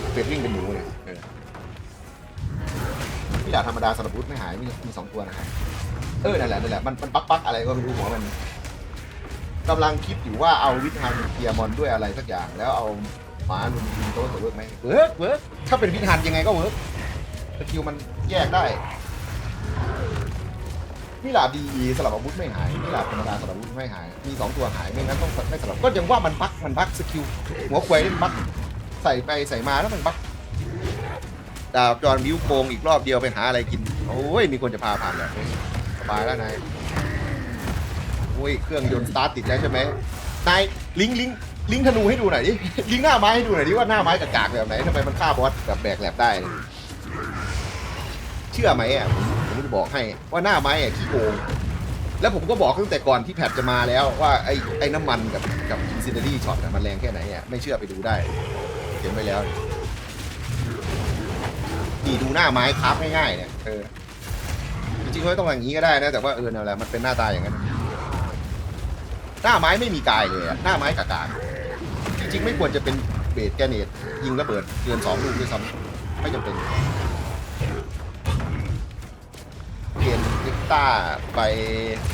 นี่เป็ดวิ่งเป็นหมูเลยเออพี่ดาบธรรมดาสำหรับพุทธไม่หายมีมีสองตัวนะครับเออนั่นแหละนั่นแหละมันมันปักปักอะไรก็ไม่รู้หัวมันกำลังคิดอยู่ว่าเอาวิธานเคลียร์มอนด้วยอะไรสักอย่าง แล้วเอาหมาลุมยิงโต๊ะจะเวิร์กไหมเวิร์กเวิร์กถ้าเป็นวิธานยังไงก็เวิร์กสกิลมันแยกได้มิลาบดีสลับอาวุธไม่หายมิลาบธรรมดาสลับอาวุธไม่หาย มีสองตัวหายไม่งั้นต้องไม่สลับก็ยังว่ามันบักมันบักสกิลหัวควายเล่นบัก ใส่ไปใส่มาแล้วมันบักดาบจอนวิวโกงอีกรอบเดียวไปหาอะไรกิน โอ้ย มีคนจะพาผ่านแบบนี้สบายแล้วนายโอ้ย เครื่องยนต์สตาร์ทติดแล้วใช่ไหมนายลิงลิงลิงธนูให้ดูหน่อยดิ ลิงหน้าไม้ให้ดูหน่อยดิว่าหน้าไม้กากๆแบบไหนทำไมมันฆ่าบอสแบบแบกแหลบได้ เชื่อไหมอะผมผมจะบอกให้ว่าหน้าไม้อะขี้โกงแล้วผมก็บอกตั้งแต่ก่อนที่แพทจะมาแล้วว่าไอ้ไอ้น้ำมันกับกับซินเนอรี่ช็อตมันแรงแค่ไหนอะไม่เชื่อไปดูได้ เขียนไว้แล้วนี่ดูหน้าไม้พับง่ายๆเนี่ยเออจริงๆไม่ต้องอย่างนี้ก็ได้นะแต่ว่าเออนั่นแหละมันเป็นหน้าตาอย่างนั้นหน้าไม้ไม่มีกายเลยอะหน้าไม้กากๆจริงๆไม่ควรจะเป็นเบสแกเนตยิงระเบิดเกินสองลูกด้วยซ้ำไม่จำเป็นเปลี่ยนลิปต้าไป